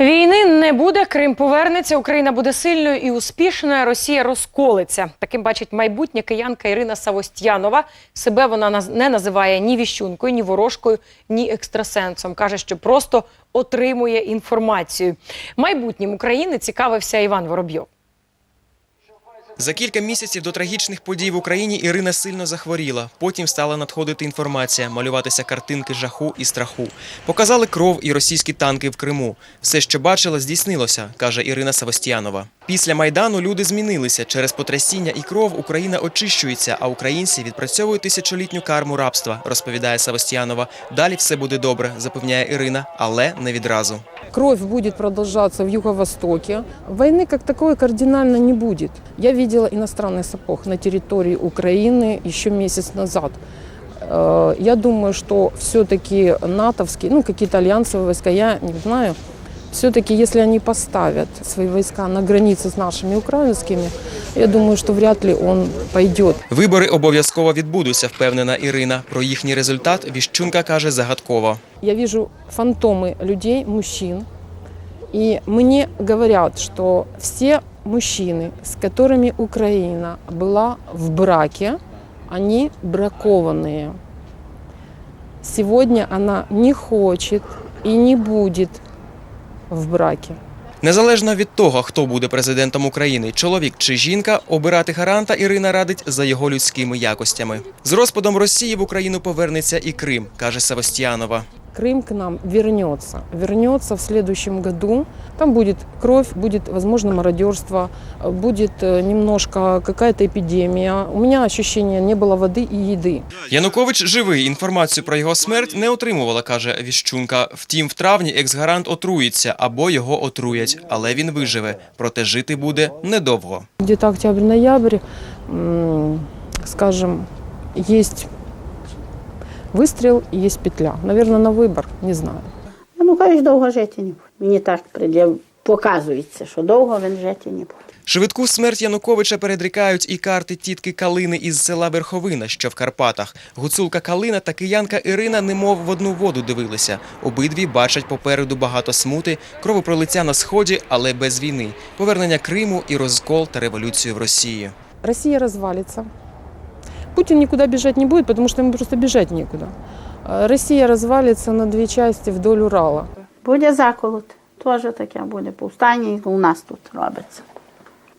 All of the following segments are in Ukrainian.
Війни не буде, Крим повернеться, Україна буде сильною і успішною, Росія розколиться. Таким бачить майбутнє киянка Ірина Савостянова. Себе вона не називає ні віщункою, ні ворожкою, ні екстрасенсом. Каже, що просто отримує інформацію. Майбутнім України цікавився Іван Воробйов. За кілька місяців до трагічних подій в Україні Ірина сильно захворіла. Потім стала надходити інформація, малюватися картинки жаху і страху. Показали кров і російські танки в Криму. Все, що бачила, здійснилося, каже Ірина Савостянова. Після майдану люди змінилися. Через потрясіння і кров Україна очищується, а українці відпрацьовують тисячолітню карму рабства, розповідає Савостянова. Далі все буде добре, запевняє Ірина, але не відразу. Кровь будет продолжаться в Юго-Востоке. Войны как такой кардинально не будет. Я видела иностранный сапог на территории Украины еще месяц назад. Э, Я думаю, что все-таки натовские, ну какие-то альянсовые войска, я не знаю, все-таки если они поставят свои войска на границе с нашими украинскими, я думаю, что вряд ли он пойдет. Вибори обов'язково відбудуться, впевнена Ірина. Про їхній результат Віщунка каже загадково. Я вижу фантомы людей, мужчин, и мне говорят, что все мужчины, с которыми Украина была в браке, они бракованные. Сегодня она не хочет и не будет в браке. Незалежно від того, хто буде президентом України, чоловік чи жінка, обирати гаранта Ірина радить за його людськими якостями. З розпадом Росії в Україну повернеться і Крим, каже Савостянова. Крым к нам вернется. Вернется в следующем году. Там будет кровь, будет, возможно, мародерство, будет э, немножко какая-то эпидемия. У меня ощущение, не было воды и еды. Янукович живий. Інформацію про його смерть не отримувала, каже Віщунка. Втім, в травні екс-гарант отруїться або його отруять, але він виживе. Проте жити буде недовго. Где-то октябрь-ноябрь, м, скажем, есть выстрел и есть петля. Наверное, на выбор, не знаю. Ну, кажуть, довго жити не буде. Мені так показується, що довго він жити не буде. Швидку смерть Януковича передрікають і карти тітки Калини із села Верховина, що в Карпатах. Гуцулка Калина та киянка Ірина немов в одну воду дивилися. Обидві бачать попереду багато смути, кровопролиття на сході, але без війни, повернення Криму і розкол та революцію в Росії. Россия развалится. Путин никуда бежать не будет, потому что ему просто бежать некуда. Россия развалится на две части вдоль Урала. Буде заколот, теж таке буде повстання, і у нас тут робиться.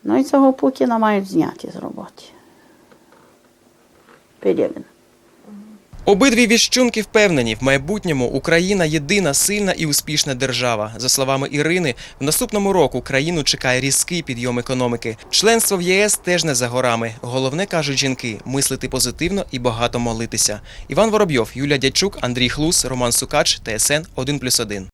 Ну і цього Путіна мають зняти з роботи. Пелєвін. Обидві віщунки впевнені, в майбутньому Україна єдина сильна і успішна держава. За словами Ірини, в наступному року країну чекає різкий підйом економіки. Членство в ЄС теж не за горами. Головне кажуть жінки мислити позитивно і багато молитися. Іван Воробйов, Юлія Дячук, Андрій Хлус, Роман Сукач, ТСН 1+,1.